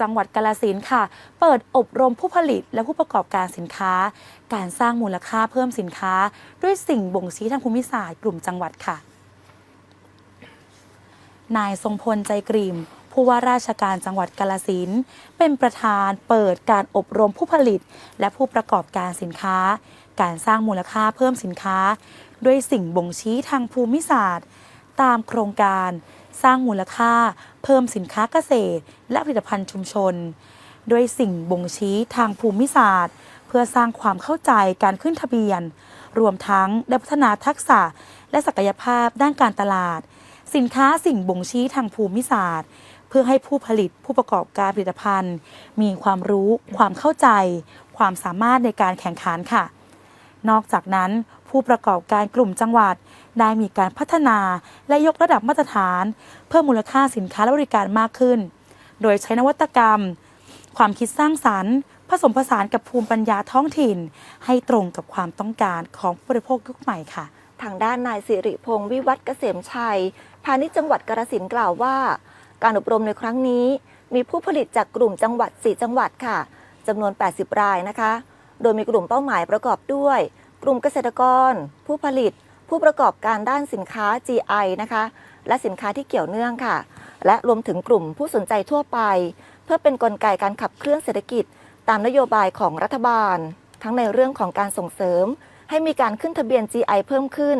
จังหวัดกาลสินค่ะ เปิดอบรมผู้ผลิตและผู้ประกอบการสินค้า การสร้างมูลค่าเพิ่มสินค้า ด้วยสิ่งบ่งชี้ทางภูมิศาสตร์กลุ่มจังหวัดค่ะ นายทรงพลใจกรีมผู้ว่าราชการจังหวัดกาลสินเป็นประธานเปิดการอบรมผู้ผลิต และผู้ประกอบการสินค้า การสร้างมูลค่าเพิ่มสินค้า ด้วยสิ่งบ่งชี้ทางภูมิศาสตร์ ตามโครงการ สร้างมูลค่า เพิ่มสินค้าเกษตร และผลิตภัณฑ์ชุมชน ด้วยสิ่งบ่งชี้ทางภูมิศาสตร์ เพื่อสร้างความเข้าใจการขึ้นทะเบียน รวมทั้งได้พัฒนาทักษะและศักยภาพด้านการตลาด สินค้าสิ่งบ่งชี้ทางภูมิศาสตร์ เพื่อให้ผู้ผลิตผู้ประกอบการผลิตภัณฑ์ มีความรู้ ความเข้าใจ ความสามารถในการแข่งขันค่ะ นอกจากนั้น ผู้ประกอบการกลุ่มจังหวัด ได้มีการพัฒนาและยกระดับมาตรฐาน เพิ่มมูลค่าสินค้าและบริการมากขึ้น โดยใช้นวัตกรรม ความคิดสร้างสรรค์ ผสมผสานกับภูมิปัญญาท้องถิ่น ให้ตรงกับความต้องการของผู้บริโภคยุคใหม่ค่ะ ทางด้านนายสิริพงศ์วิวัฒน์เกษมชัย พาณิชย์จังหวัดกาฬสินกล่าวว่า การอบรมในครั้งนี้ มีผู้ผลิตจากกลุ่มจังหวัด 4 จังหวัดค่ะจำนวน 80 รายนะคะ โดยมีกลุ่มเป้าหมายประกอบด้วย กลุ่มเกษตรกร ผู้ผลิต ผู้ประกอบการด้านสินค้า GI นะคะ และสินค้าที่เกี่ยวเนื่องค่ะ และรวมถึงกลุ่มผู้สนใจทั่วไป เพื่อเป็นนกลไกการขับเคลื่อนเศรษฐกิจ ตามนโยบายของรัฐบาล ทั้งในเรื่องของการส่งเสริม ให้มีการขึ้นทะเบียน GI เพิ่มขึ้น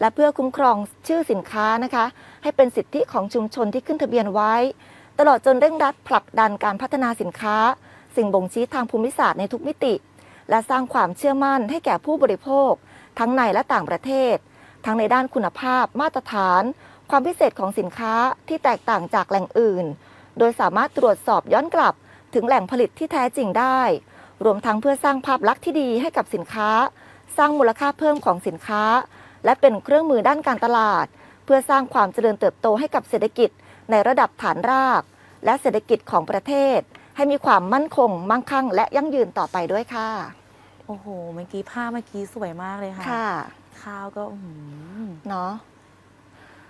และเพื่อคุ้มครองชื่อสินค้านะคะ ให้เป็นสิทธิของชุมชนที่ขึ้นทะเบียนไว้ ตลอดจนเร่งรัดผลักดันการพัฒนาสินค้า สิ่งบ่งชี้ทางภูมิศาสตร์ในทุกมิติ และสร้างความเชื่อมั่นให้แก่ผู้บริโภค ทั้งในและต่างประเทศ ทั้งในด้านคุณภาพมาตรฐาน ความพิเศษของสินค้าที่แตกต่างจากแหล่งอื่น โดยสามารถตรวจสอบย้อนกลับถึงแหล่งผลิตที่แท้จริงได้ รวมทั้งเพื่อสร้างภาพลักษณ์ที่ดีให้กับสินค้า สร้างมูลค่าเพิ่มของสินค้า และเป็นเครื่องมือด้านการตลาด เพื่อสร้างความเจริญเติบโตให้กับเศรษฐกิจ ในระดับฐานราก และเศรษฐกิจของประเทศ ให้มีความมั่นคง มั่งคั่ง และยั่งยืนต่อไปด้วยค่ะ โอ้โห เมื่อกี้ภาพเมื่อกี้สวยมากเลยค่ะ ค่ะ ข้าวก็อื้อหือ เนาะ